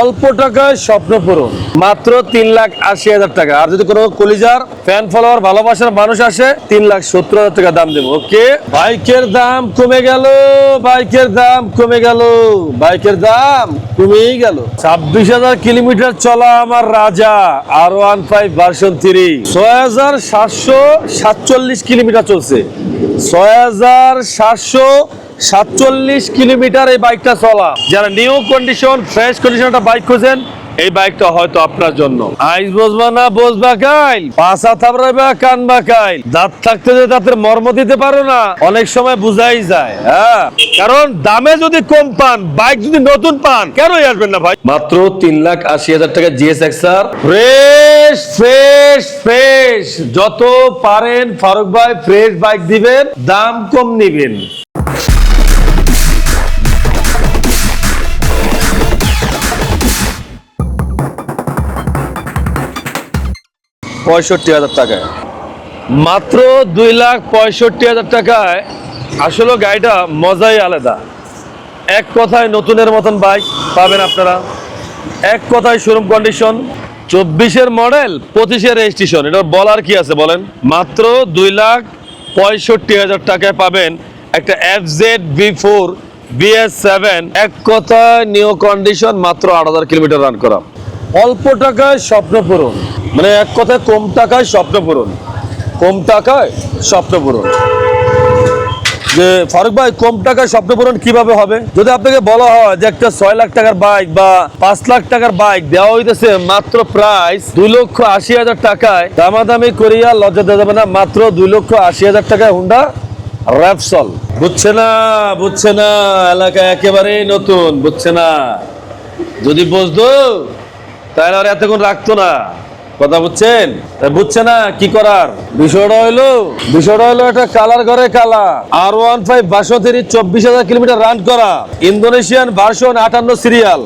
অল্প টাকায় স্বপ্ন পূরণ। মাত্র তিন লাখ আশি হাজার টাকা। আর যদি কোনো কলিজার ফ্যান ফলোয়ার ভালোবাসার মানুষ আসে, তিন লাখ সত্তর হাজার টাকা দাম দেবো। ওকে? বাইকের দাম কমে গেল, বাইকের দাম কমে গেল, বাইকের দাম কমেই গেল। ছাব্বিশ হাজার কিলোমিটার চলা আমার রাজা R one five version three ছয় হাজার সাতশো সাতচল্লিশ কিলোমিটার চলছে। ছয় হাজার সাতশো সাতচল্লিশ কিলোমিটার এই বাইকটা চলা। যারা নিউ কন্ডিশন, ফ্রেশ কন্ডিশন একটা বাইক খুঁজেন, এই বাইকটা হয়তো আপনার জন্য। আইস বসবা না বসবা কাইল? পাশা থাবড়াইবা, কানবা কাইল? দাঁত থাকতে যে দাঁতের মর্ম দিতে পারো না, অনেক সময় বুঝাই যায় হ্যাঁ? কারণ দামে যদি কম পান, বাইক যদি নতুন পান, কেনই আসবেন না ভাই? মাত্র তিন লাখ আশি হাজার টাকা GS X R fresh fresh fresh. যত পারেন ফারুক ভাই, ফ্রেশ বাইক দিবেন, দাম কম নিবেন। পঁয়ষট্টি হাজার টাকায়। মাত্র দুই লাখ পঁয়ষট্টি হাজার টাকায় আসলে গাড়িটা মজাই আলাদা। এক কথায় নতুনের মতন বাইক পাবেন আপনারা। এক কথায় শোরুম কন্ডিশন চব্বিশের মডেল পঁচিশের রেজিস্ট্রেশন এটা বলার কি আছে বলেন? মাত্র দুই লাখ পঁয়ষট্টি হাজার টাকায় পাবেন একটা F Z V four BS seven এক কথায় নিউ কন্ডিশন মাত্র আট হাজার কিলোমিটার রান করা। অল্প টাকায় স্বপ্ন পূরণ। মানে এক কথায় কম টাকায় স্বপ্ন পূরণ। কম টাকায় স্বপ্ন পূরণ। যে ফারুক ভাই, কম টাকায় স্বপ্ন পূরণ কীভাবে হবে? যদি আপনাকে বলা হয় যে একটা ছয় লাখ টাকার বাইক বা পাঁচ লাখ টাকার বাইক দেওয়া হইতেছে মাত্র প্রাইস দুই লক্ষ আশি হাজার টাকায়, দামাদামি করিয়া লজ্জা দেওয়া যাবে না, মাত্র দুই লক্ষ আশি হাজার টাকায় হুন্ডা র্যাপসল বুঝছে না বুঝছে না, এলাকা একেবারেই নতুন, বুঝছে না। যদি বুঝতো, তাহলে আর এতক্ষণ রাখতো না। কথা বুঝছেন? বুঝছে না কি করার? বিষয়টা হইল বিষয়টা হইল একটা কালার ঘরে কালা আর ওয়ান ফাইভ বাসতির চব্বিশ হাজার কিলোমিটার রান করা ইন্দোনেশিয়ান ভার্সন আটান্ন সিরিয়াল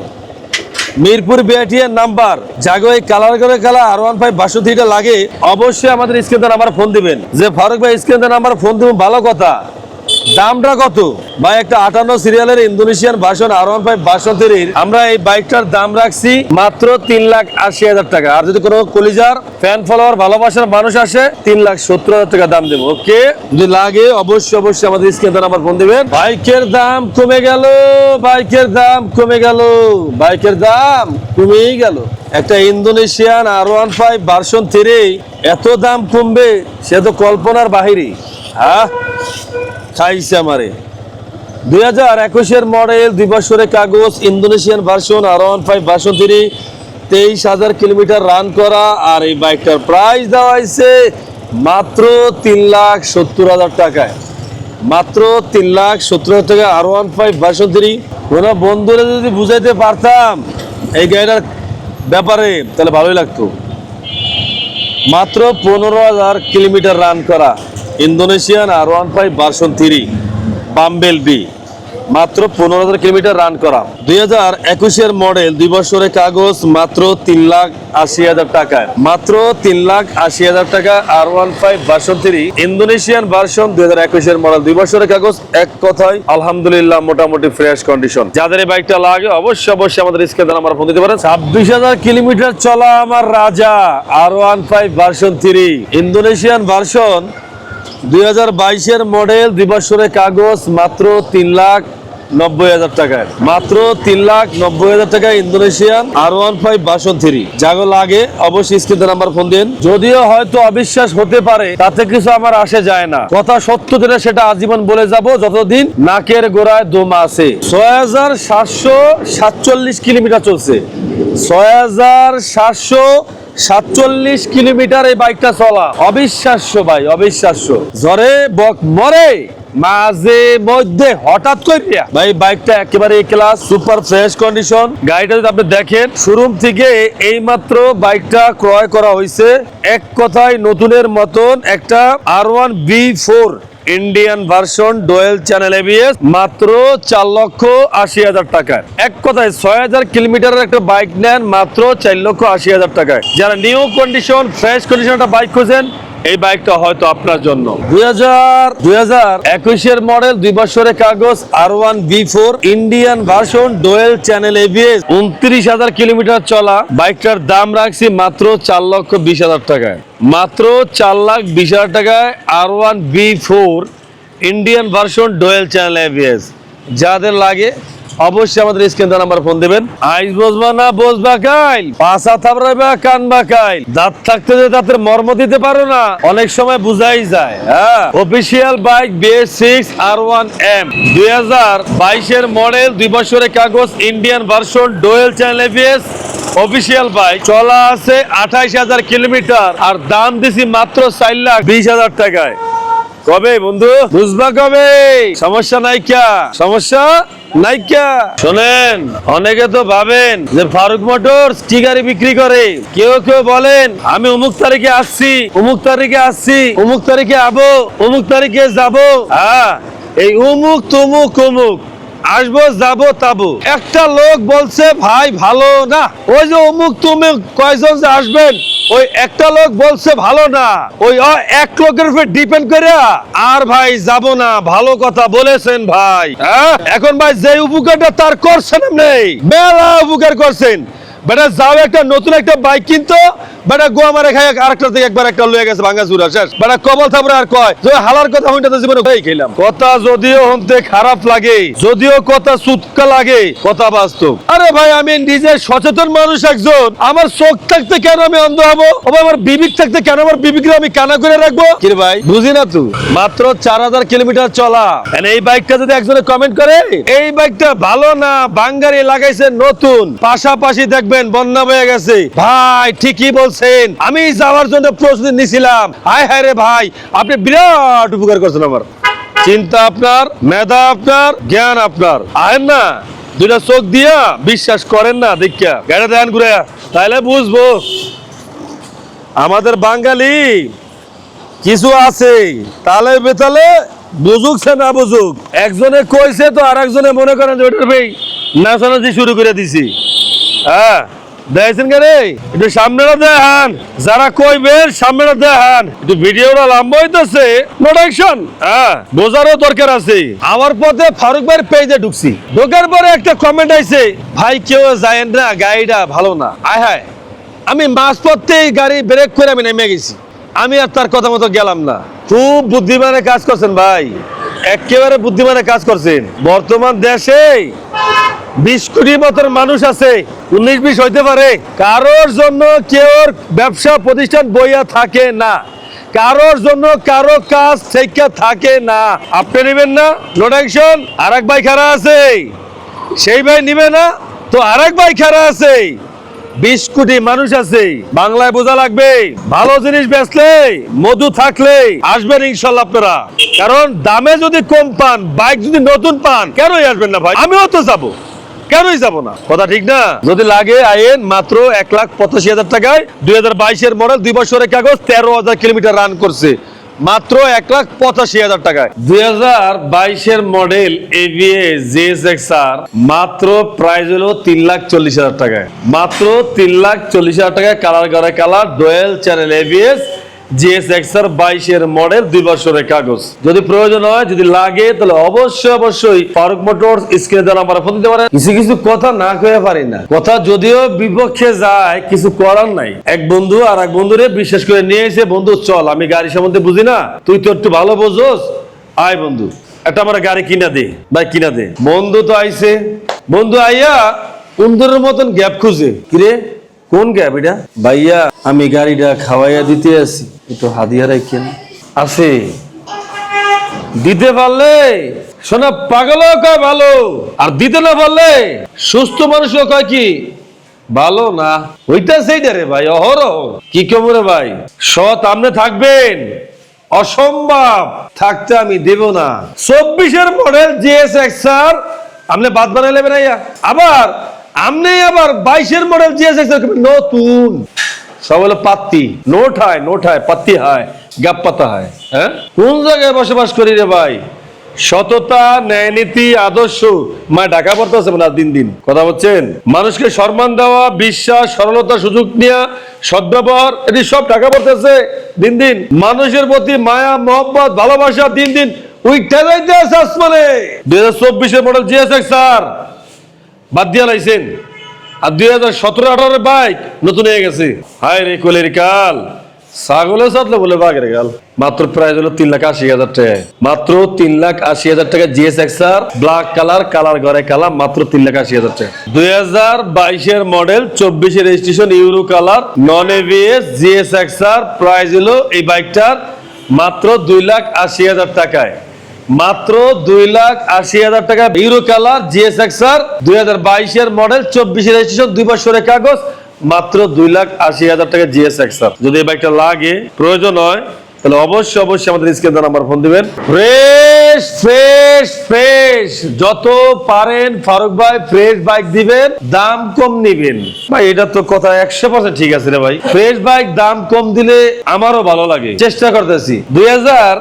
মিরপুর বিআইটিএর নাম্বার জাগো এই কালার করে কালা আর ওয়ান ফাইভ বাষট্টিটা লাগে অবশ্যই আমাদের স্ক্রিনে নাম্বার ফোন দিবেন। যে ফারুক ভাই স্ক্রিনে নাম্বার ফোন দিবেন ভালো কথা। দামটা কত? ভাই, একটা আটান্ন সিরিয়ালের Indonesian version R one five বাষট্টির আমরা এই বাইকটার দাম রাখছি মাত্র তিন লাখ আশি হাজার টাকা। আর যদি কোনো কলিজার ফ্যান ফলোয়ার ভালোবাসার মানুষ আসে, তিন লাখ সত্তর হাজার টাকা দাম দেবো। ওকে যদি লাগে, অবশ্যই অবশ্যই আমাদের স্ক্রিনে নাম্বার ফোন দিবেন। বাইকের দাম কমে গেল বাইকের দাম কমে গেল বাইকের দাম কমেই গেল। একটা Indonesian R one five version three এত দাম কমবে, সে তো কল্পনার বাহিরে। হ্যাঁ খাইছে আমারে। দুই হাজার একুশের মডেল, দুই কাগজ, Indonesian version R one five version three তেইশ হাজার কিলোমিটার রান করা, আর এই বাইকটার প্রাইস দেওয়া হয়েছে মাত্র তিন লাখ সত্তর হাজার টাকায়। মাত্র তিন লাখ সত্তর হাজার টাকা R one five version three কোনো বন্ধুরা যদি বুঝাইতে পারতাম এই গাড়িটার ব্যাপারে, তাহলে ভালোই লাগতো। মাত্র পনেরো হাজার কিলোমিটার রান করা। Indonesian R one five version three bumble bee. মাত্র পনেরো হাজার কিলোমিটার রান করা। দুই হাজার একুশের মডেল দুই বছরের কাগজ মাত্র তিন লাখ আশি হাজার টাকায়। মাত্র তিন লাখ আশি হাজার টাকা R one five version three Indonesian version দুই হাজার একুশের মডেল দুই বছরের কাগজ এক কথায় আলহামদুলিল্লাহ মোটামুটি ফ্রেশ কন্ডিশন যাদের এই বাইকটা লাগে অবশ্যই অবশ্যই আমাদের স্ক্রিনে আমার ফোন দিতে পারেন। ছাব্বিশ হাজার কিলোমিটার চলা আমার রাজা R one five version three. Indonesian version দুই হাজার বাইশের মডেল দুই কাগজ মাত্র তিন লাখ নব্বই হাজার টাকায়। মাত্র তিন লাখ নব্বই হাজার টাকায় Indonesian R one five version three. যাগো লাগে, অবশ্যই স্ক্রিনে নাম্বার ফোন দিন। যদিও হয়তো অবিশ্বাস হতে পারে, তাতে কিছু আমার আসে যায় না। কথা সত্য যেটা সেটা আজীবন বলে যাব, যতদিন নাকের গোড়ায় দম আছে। ছয় হাজার সাতশো সাতচল্লিশ কিলোমিটার চলছে। ছয় হাজার সাতশো সাতচল্লিশ কিলোমিটার এই বাইকটা চলা। অবিশ্বাস্য ভাই, অবিশ্বাস্য। জ্বরে বক মরে, মাঝে মধ্যে হঠাৎ করিয়া ভাই, বাইকটা একেবারে ক্লাস সুপার ফ্রেশ কন্ডিশন গাড়িটা যদি আপনি দেখেন শোরুম থেকে এই মাত্র বাইকটা ক্রয় করা হয়েছে এক কথায় নতুনের মতন একটা R one B four Indian version dual channel ABS মাত্র চার লক্ষ আশি হাজার টাকায়। এক কথায় ছয় হাজার কিলোমিটারের একটা বাইক নেন মাত্র চার লক্ষ আশি হাজার টাকায়। যারা নিউ কন্ডিশন ফ্রেশ কন্ডিশন একটা বাইক খুঁজেন, এই বাইকটা হয়তো আপনার জন্য। দুই হাজার দুই হাজার একুশের মডেল দুই বছরের কাগজ R one B four Indian version dual channel ABS উনত্রিশ হাজার কিলোমিটার চলা বাইকটার দাম রাখছি মাত্র চার লক্ষ বিশ হাজার টাকায়। মাত্র চার লাখ বিশ হাজার টাকায় R one B four Indian version dual channel ABS যাদের লাগে অবশ্যই আমাদের স্ক্রিন নাম্বার ফোন দিবেন। আইস বসবা না বসবা কাইল? পাশা থাবড়াইবা কানবা কাইল? দাঁত থাকতে যে দাঁতের মর্ম দিতে পারো না অনেক সময় বুঝাই যায় হ্যাঁ? Official bike BS six R one M দুই হাজার বাইশের মডেল দুই বছরের কাগজ Indian version dual channel ABS official bike চলা আছে আঠাইশ হাজার কিলোমিটার আর দাম দিছি মাত্র চার লাখ বিশ হাজার টাকায়। কবে বন্ধু? বুঝবা কবে? সমস্যা নাই ক্যা সমস্যা? নাই ক্যা শোনেন, অনেকে তো ভাবেন যে ফারুক মোটরস কি বিক্রি করে? কেউ কেউ বলেন, আমি অমুক তারিখে আসছি, অমুক তারিখে আসছি, অমুক তারিখে আবো, অমুক তারিখে যাব। হ্যাঁ এই উমুক তুমুক, অমুক। আসব, যাব, তাবো। একটা লোক বলছে, ভাই, ভালো না। ওই যে অমুক তুমি কয়জন যে আসবেন, ওই একটা লোক বলছে, ভালো না। ওই এক লোকের উপর ডিপেন্ড করে, আর ভাই, যাব না। ভালো কথা বলেছেন ভাই। হ্যাঁ? এখন ভাই, যে উপকারটা তার করছেন নেই মেলা উপকার করছেন। বেটা, যাও একটা নতুন একটা বাইক কিনতো বেটা গোয়া মারে খাই আরেকটা একবার একটা লয়ে গেছে চুরা শেষ। কবল আর কয়, যে হালার কথা তো জীবনে খেলাম। কথা যদিও হতে খারাপ লাগে, যদিও কথা সুৎকা লাগে, কথা বাস্তব। আরে ভাই, আমি নিজে সচেতন মানুষ একজন। আমার চোখ থাকতে কেন আমি অন্ধ হব? আমার বিবিক থাকতে কেন আমার বিবিকে আমি কানা করে রাখব? কি ভাই, বুঝি না তুই? মাত্র চার হাজার কিলোমিটার চলা। এই বাইকটা যদি একজনে কমেন্ট করে, এই বাইকটা ভালো না, বাঙ্গারি লাগাইছে নতুন। পাশাপাশি দেখবেন, বন্যা হয়ে গেছে। ভাই, ঠিকই বলছেন? আমি যাওয়ার জন্য প্রস্তুতি নিছিলাম। হায় হায় রে ভাই, আপনি বিরাট উপকার করছেন আমার। চিন্তা আপনার, মেধা আপনার, জ্ঞান আপনার। আহেন না, দুইটা চোখ দিয়া বিশ্বাস করেন না দেখিয়া গাড়ি দেন ঘুরে তাহলে বুঝব। আমাদের বাঙালি কিছু আছে, তালে বেতালে বুঝুক সে না বুঝুক। একজনে কইছে তো আর একজনে মনে করেন যে ওটার ভাই নাচানাচি শুরু করে দিছি। হ্যাঁ দেখছেন কেন একটু সামনেটা দেখান। যারা কইবেন সামনেটা দেখান। একটু ভিডিওটা লম্বা হইতেছে। প্রোডাকশন হ্যাঁ বোঝারও দরকার আছে। আমার পথে ফারুক ভাইয়ের পেজে ঢুকছি। ঢোকার পরে একটা কমেন্ট আইছে। ভাই কেউ যায়েন না গাড়িটা ভালো না। আয় হায়। আমি মাঝ পথেই গাড়ি ব্রেক করে আমি নেমে গেছি। আমি আর তার কথা মতো গেলাম না। খুব বুদ্ধিমানে কাজ করছেন ভাই। একেবারে বুদ্ধিমানে কাজ করছেন। বর্তমান দেশে বিশ কোটি মতন মানুষ আছে। উনিশ বিশ হইতে পারে। কারোর জন্য কেউ ব্যবসা, প্রতিষ্ঠান বইয়া থাকে না। কারোর জন্য কারও কাজ থেকে থাকে না। আপনি নেবেন না অ্যাকশন। আর এক ভাই খারা আছে। সেই ভাই নিবে না, তো আর এক ভাই খারা আছে। বিশ কোটি মানুষ আছে। বাংলায় বোঝা লাগবে, ভালো জিনিস বেচলে, মধু থাকলে আসবেন ইনশাল্লাহ আপনারা। কারণ দামে যদি কম পান, বাইক যদি নতুন পান, কেনই আসবেন না ভাই? আমিও তো যাব। কেনই যাব না? কথা ঠিক না? যদি লাগে আইন, মাত্র এক লাখ পঁচাশি হাজার টাকায় দুই হাজার বাইশের মডেল, দুই বছরের কাগজ, তেরো হাজার কিলোমিটার রান করছে। মাত্র এক লাখ পঁচাশি হাজার টাকায়। দুই হাজার বাইশের মডেল আর মাত্র প্রাইস হলো তিন লাখ চল্লিশ হাজার টাকায়। মাত্র তিন লাখ চল্লিশ হাজার টাকায় কালার করে কালার ডোয়েল চ্যানেল এভিএস বাইশের মডেল দুই বছরের কাগজ। যদি প্রয়োজন হয়, যদি লাগে, তাহলে অবশ্যই অবশ্যই ফারুক স্ক্রিনে ফোন দিতে পারেন। কিছু কিছু কথা না কয়ে পারি না। কথা যদিও বিপক্ষে যায়, কিছু করার নাই। এক বন্ধু আর এক বন্ধুরে বিশেষ করে নিয়ে এসে, বন্ধু, চল, আমি গাড়ি সম্বন্ধে বুঝি না। তুই তো একটু ভালো বোঝোস। আয় বন্ধু, একটা আমার গাড়ি কিনা দে ভাই কিনা দে। বন্ধু তো আইছে। বন্ধু আইয়া বন্ধুরের মতন গ্যাপ খুঁজে। কিরে? কোন গ্যাপ এটা? ভাইয়া, আমি গাড়িটা খাওয়াইয়া দিতে আছি। একটু হাদিয়া রাখেন আছে। দিতে পারলে? শোনা, পাগলও কয় ভালো, আর দিতে না পারলে সুস্থ মানুষও কয় কি? ভালো না। ওইটা সেইটা রে ভাই, অহরহ। কি কেমন ভাই? সৎ আমনে থাকবেন, অসম্ভব। থাকতে আমি দেব না। চব্বিশের মডেল জিএস এক্সার আপনি বাদ বানাইলে বেড়াইয়া আবার আমনে আবার বাইশের মডেল জিএস এক্সার নতুন। সব হলো পাত্তি। নোট হয় নোট হয়, পাত্তি হয়, গ্যাপ পাতা হয় হ্যাঁ? কোন জায়গায় বসবাস করি রে ভাই? সততা, ন্যায় নীতি, আদর্শ। মা, ঢাকা পড়তেছে না দিন দিন। কথা বলছেন? মানুষকে সম্মান দেওয়া, বিশ্বাস, সরলতা, সুযোগ নেওয়া সদ্ব্যবহার, এটি সব ঢাকা পড়তেছে দিন দিন। মানুষের প্রতি মায়া, মোহব্বত, ভালোবাসা দিন দিন উইঠা যাইতে আছে আসমানে। দুই হাজার চব্বিশের মডেল জিএসএক্স আর বাদ দিয়া লাইছেন। আর দুই হাজার সতেরো, আঠারোর বাইক নতুন হয়ে গেছে। হায় রে কোলের কাল। ছাগলে সাতলে বলে বাঘের গাল। মাত্র প্রাইস হলো তিন লাখ আশি হাজার টাকা। মাত্র তিন লাখ আশি হাজার টাকা GS X R black colour colour ঘরে কালার, মাত্র তিন লাখ আশি হাজার টাকা। দুই হাজার বাইশের মডেল, চব্বিশের registration euro colour non ABS GS X R price হলো এই বাইকটার মাত্র দুই লাখ আশি হাজার টাকায়। মাত্র দুই লাখ আশি হাজার টাকা ইউরো কালার জিএস এক্সার দুই হাজার বাইশের মডেল, চব্বিশের রেজিস্ট্রেশন দুই বছরের কাগজ, মাত্র দুই লাখ আশি হাজার টাকা জিএস এক্সার যদি এই বাইকটা লাগে, প্রয়োজন হয় তাহলে অবশ্যই অবশ্যই আমাদের স্ক্রিনে নাম্বার ফোন দিবেন। ফ্রেশ ফ্রেশ ফ্রেশ যত পারেন ফারুক ভাই ফ্রেশ বাইক দিবেন দাম কম নিবেন। ভাই এটা তো কথা একশো পার্সেন্ট ঠিক আছে রে ভাই। ফ্রেশ বাইক দাম কম দিলে আমারও ভালো লাগে। চেষ্টা করতেছি। দুই হাজার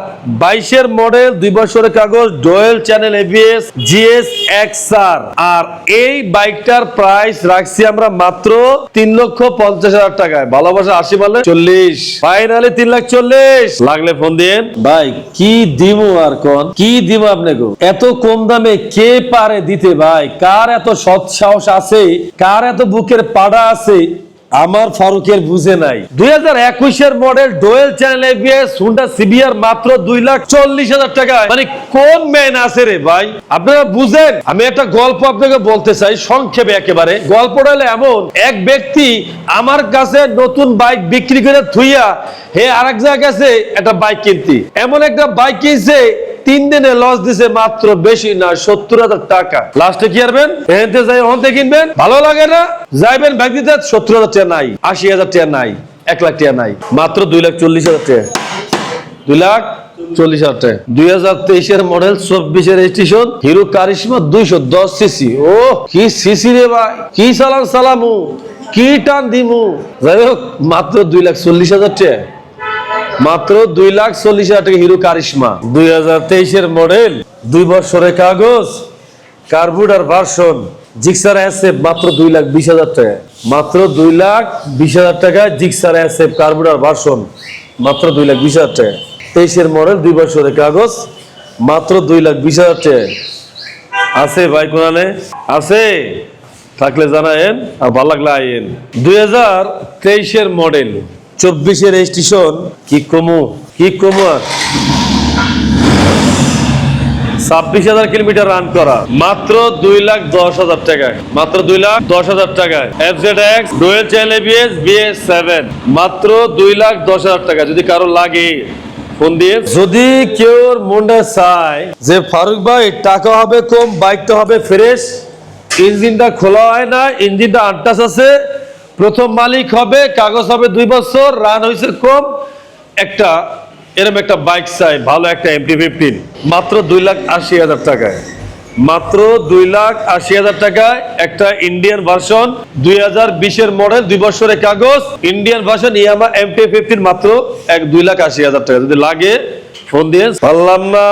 বাইশের মডেল দুই বছরের কাগজ dual channel ABS GS X R আর এই বাইকটার প্রাইস রাখছি আমরা মাত্র তিন লক্ষ পঞ্চাশ হাজার টাকায়। ভালোবাসা আশি বলে চল্লিশ। ফাইনালি তিন লাখ চল্লিশ। লাগলে ফোন দিয়ে। ভাই কি দিব আর কোন? কি দিব আপনাকে? এত কম দামে কে পারে দিতে ভাই? কার এত সৎ সাহস আছে? কার এত বুকের পাড়া আছে? আমার ফারুকের বুঝে নাই। দুই হাজার একুশের model dual channel Honda CBR মাত্র দুই লাখ চল্লিশ হাজার টাকা মানে কোন ম্যান আছে রে ভাই? আপনারা বুঝেন? আমি একটা গল্প আপনাকে বলতে চাই, সংক্ষেপে একেবারে। গল্পটা হলো এমন, এক ব্যক্তি আমার কাছে নতুন বাইক বিক্রি করে থুইয়া, হে আরেক জায়গায় গেছে, একটা বাইক কিনতি। এমন একটা বাইক কিনছে তিন দিনে লস দিছে মাত্র বেশি না, সত্তর হাজার টাকা। লাস্টে কি আরবেন এনতে যাই হন্তে কিনবেন? ভালো লাগে না? যাইবেন দিতে সত্তর হাজার টাকা নাই, আশি হাজার টাকা নাই, এক লাখ টাকা নাই, মাত্র দুই লাখ চল্লিশ হাজার টাকা। দুই লাখ চল্লিশ হাজার টাকা। দুই হাজার তেইশের মডেল চব্বিশের রেজিস্ট্রেশন হিরো কারিশমা দুইশো দশ সিসি ও কি সিসি রে ভাই? কি সালাম সালামু? কি টান দিমু? যাই হোক, মাত্র দুই লাখ চল্লিশ হাজার টাকা। মাত্র দুই লাখ চল্লিশ হাজার টাকা হিরো কারিশমা। দুই হাজার তেইশের মডেল দুই বছরের কাগজ কার্বুডার ভার্সন জিক্সার অ্যাসেপ মাত্র দুই লাখ বিশ হাজার টাকা। মাত্র দুই লাখ বিশ হাজার টাকা জিক্সার অ্যাসেপ কার্বুডার ভার্সন মাত্র দুই লাখ বিশ হাজার টাকা। তেইশের মডেল দুই বছরের কাগজ মাত্র দুই লাখ বিশ হাজার টাকা। আছে ভাই কোরআনে আছে। থাকলে জানায়েন আর ভালো লাগলে আইয়েন। দুই হাজার তেইশের মডেল চব্বিশের রেজিস্ট্রেশন কি কমু কি কমু ছাব্বিশ হাজার কিলোমিটার রান করা। মাত্র দুই লাখ দশ হাজার টাকায়। মাত্র দুই লাখ দশ হাজার টাকায়। F Z X dual channel ABS BS seven মাত্র দুই লাখ দশ হাজার টাকা যদি কারও লাগে ফোন দিয়ে। যদি কেউ মনে চায় যে ফারুক ভাই, টাকা হবে কম বাইকটা হবে ফ্রেশ ইঞ্জিনটা খোলা হয় না ইঞ্জিনটা আনটাস আছে প্রথম মালিক হবে, কাগজ হবে দুই বছর রান হয়েছে কম। একটা এরকম একটা বাইক চাই, ভালো একটা এমটি ফিফটিন মাত্র দুই লাখ আশি হাজার টাকায়। মাত্র দুই লাখ আশি হাজার টাকায় একটা ইন্ডিয়ান ভার্সন দুই হাজার বিশের মডেল দুই বছরের কাগজ। Indian version Yamaha MT fifteen মাত্র এক দুই লাখ আশি হাজার টাকা। যদি লাগে ফোন দিয়ে পারলাম না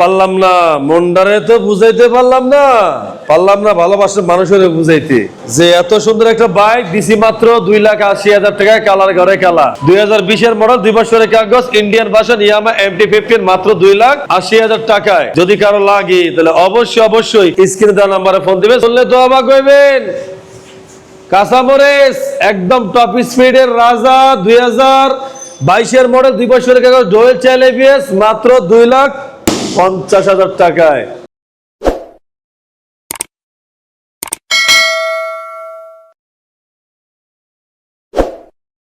পারলাম না। মন্ডারে তো বুঝাইতে পারলাম না। পারলাম না ভালোবাসার মানুষের বুঝাইতে। যে এত সুন্দর একটা বাইক দিছি মাত্র দুই লাখ আশি হাজার টাকায় কালার ঘরে কালা দুই হাজার বিশের মডেল দুই বছরের কাগজ Indian version Yamaha MT fifteen মাত্র দুই লাখ আশি হাজার টাকায়। যদি কারও লাগে, তাহলে অবশ্যই অবশ্যই স্ক্রিনে দেওয়া নাম্বারে ফোন দিবে শুনলে তো অবাক হইবেন কাঁচামরিচ একদম টপ স্পিডের রাজা দুই হাজার বাইশের মডেল দুই বছরের কাগজ চাইল এবিএস মাত্র দুই লাখ পঞ্চাশ হাজার টাকায়।